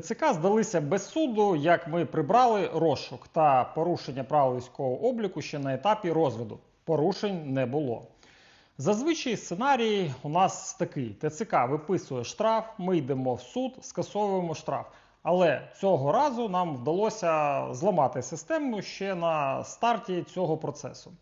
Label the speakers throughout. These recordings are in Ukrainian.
Speaker 1: ТЦК здалися без суду, як ми прибрали розшук та порушення правил військового обліку ще на етапі розгляду. Порушень не було. Зазвичай сценарій у нас такий: ТЦК виписує штраф, ми йдемо в суд, скасовуємо штраф. Але цього разу нам вдалося зламати систему ще на старті цього процесу.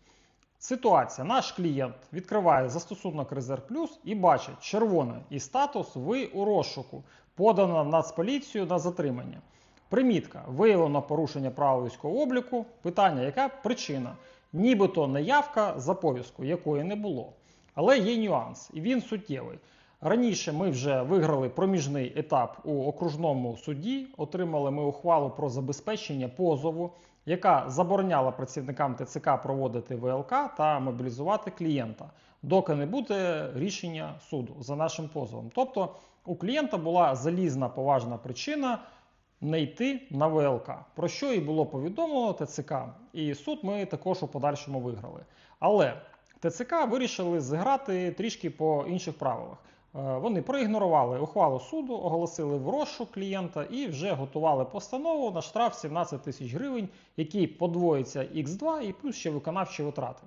Speaker 1: Ситуація. Наш клієнт відкриває застосунок Резерв Плюс і бачить червоне і статус ви у розшуку, подано в Нацполіцію на затримання. Примітка: виявлено порушення правил військового обліку. Питання, яка причина? Нібито неявка за повістку, якої не було. Але є нюанс, і він суттєвий. Раніше ми вже виграли проміжний етап у окружному суді, отримали ми ухвалу про забезпечення позову, яка забороняла працівникам ТЦК проводити ВЛК та мобілізувати клієнта, доки не буде рішення суду за нашим позовом. Тобто у клієнта була залізна поважна причина не йти на ВЛК, про що і було повідомлено ТЦК, і суд ми також у подальшому виграли. Але ТЦК вирішили зіграти трішки по інших правилах. Е, Вони проігнорували ухвалу суду, оголосили в розшук клієнта і вже готували постанову на штраф 17 тисяч гривень, який подвоїться Х2 і плюс ще виконавчі витрати.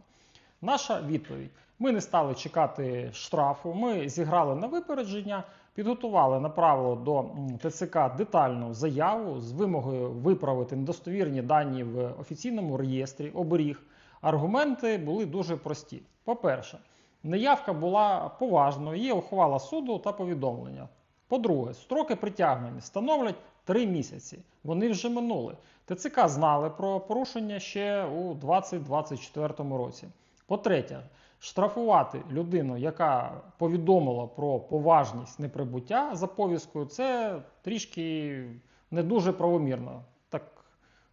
Speaker 1: Наша відповідь: ми не стали чекати штрафу, ми зіграли на випередження, підготували направили до ТЦК детальну заяву з вимогою виправити недостовірні дані в офіційному реєстрі оберіг. Аргументи були дуже прості. По-перше, неявка була поважною, є ухвала суду та повідомлення. По-друге, строки притягнення становлять 3 місяці. Вони вже минули. ТЦК знали про порушення ще у 2024 році. По-третє, штрафувати людину, яка повідомила про поважність неприбуття за повісткою, це трішки не дуже правомірно, так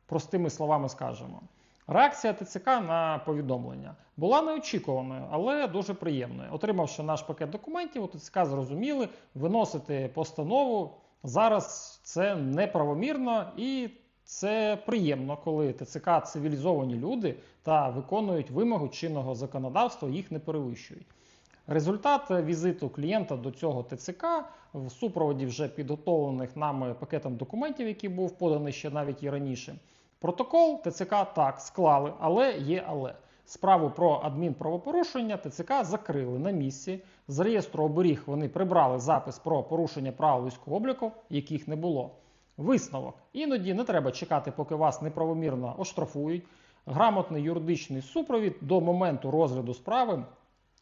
Speaker 1: простими словами скажемо. Реакція ТЦК на повідомлення була неочікуваною, але дуже приємною. Отримавши наш пакет документів, у ТЦК зрозуміли, виносити постанову зараз це неправомірно і це приємно, коли ТЦК цивілізовані люди та виконують вимогу чинного законодавства, їх не перевищують. Результат візиту клієнта до цього ТЦК в супроводі вже підготовлених нами пакетом документів, який був поданий ще навіть і раніше. Протокол ТЦК так склали, але є але. Справу про адмінправопорушення ТЦК закрили на місці. З реєстру оберіг вони прибрали запис про порушення правил військового обліку, яких не було. Висновок. Іноді не треба чекати, поки вас неправомірно оштрафують. Грамотний юридичний супровід до моменту розгляду справи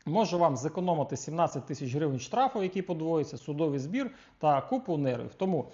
Speaker 1: може вам зекономити 17 тисяч гривень штрафу, який подвоїться, судовий збір та купу нервів. Тому